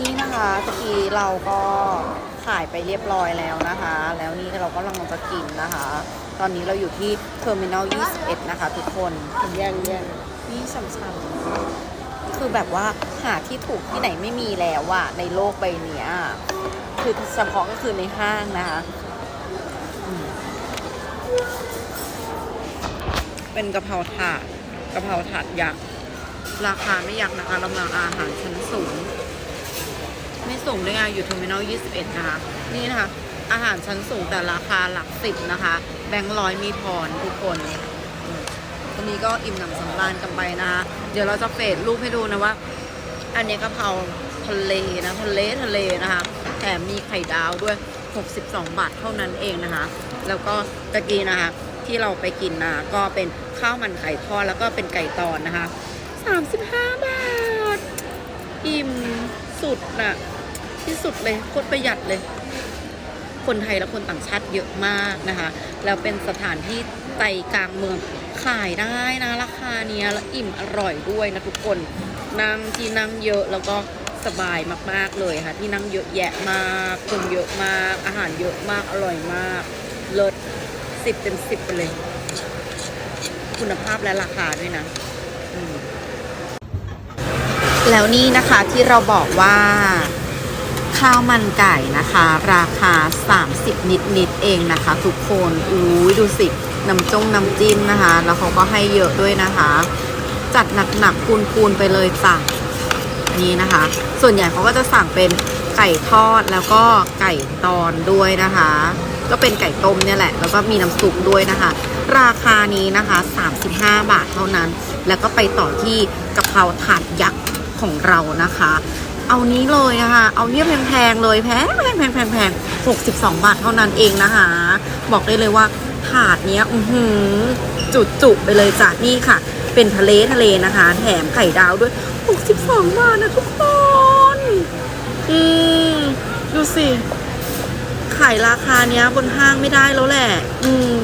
นี่นะคะตะกี้เราก็ขายไปเรียบร้อยแล้วนะคะ แล้วนี่เราก็กำลังจะกินนะคะ ตอนนี้เราอยู่ที่เทอร์มินอล21 นะคะ ทุกคนแย่งแย่งนี่ฉ่ำๆคือแบบว่าหาที่ถูกที่ไหนไม่มีแล้วอะในโลกใบเนี้ยคือเฉพาะก็คือในห้างนะคะอืมเป็นกะเพราถาดกะเพราถาดยักษ์ราคาไม่ยักษ์นะคะ เรามาอาหารชั้นสูงไม่ สูงด้วยไงอยู่เทอร์มินอล21 นะคะ นี่นะคะ อาหารชั้นสูงแต่ราคาหลักสิบนะคะ แบงค์ร้อยมีทอนทุกคนอืมวันนี้ก็อิ่มหนำสำราญกันไปนะคะ เดี๋ยวเราจะเฟดรูปให้ดูนะว่า อันนี้กะเพราทะเลนะทะเลทะเลนะคะแถมมีไข่ดาวด้วย 62 บาทเท่านั้นเองนะคะ แล้วก็ตะกี้นะคะที่เราไปกินนะก็เป็นข้าวมันไก่ทอดแล้วก็เป็นไก่ตอนนะคะ 35 บาท อิ่มสุดน่ะ ที่สุดเลยโคตรประหยัดเลย คนไทยและคนต่างชาติเยอะมากนะคะ แล้วเป็นสถานที่ใจกลางเมืองขายได้นะราคาเนี้ยแล้วอิ่มอร่อยด้วยนะทุกคนนั่งที่นั่งเยอะแล้วก็สบายมากๆเลยค่ะ ที่นั่งเยอะแยะมากคนเยอะมาก อาหารเยอะมากอร่อยมาก เลิศสิบเต็มสิบไปเลย คุณภาพและราคาด้วยนะแล้วนี่นะคะที่เราบอกว่า ข้าวมันไก่นะคะ ราคา 30 นิดนิดเองนะคะ ทุกคนอุ้ยดูสิน้ำจงน้ำจิ้มนะคะ แล้วเขาก็ให้เยอะด้วยนะคะ จัดหนักๆคูณๆไปเลยจ้ะนี่นะคะ ส่วนใหญ่เขาก็จะสั่งเป็นไก่ทอดแล้วก็ไก่ตอนด้วยนะคะ ก็เป็นไก่ต้มเนี่ยแหละ แล้วก็มีน้ำซุปด้วยนะคะ ราคานี้นะคะ 35 บาทเท่านั้น แล้วก็ไปต่อที่กะเพราถาดยักษ์ของเรานะคะ เอานี้เลยนะคะเอาเนี่ยแพงๆเลยแพงแพงแพงแพงแพง62บาทเท่านั้นเองนะคะ บอกได้เลยว่าถาดเนี้ยอือหือจุจุๆไปเลยจ้ะนี่ค่ะ เป็นทะเลทะเลนะคะ แถมไข่ดาวด้วย62บาทนะทุกคน อืมดูสิขายราคาเนี้ยบนห้างไม่ได้แล้วแหละ อืม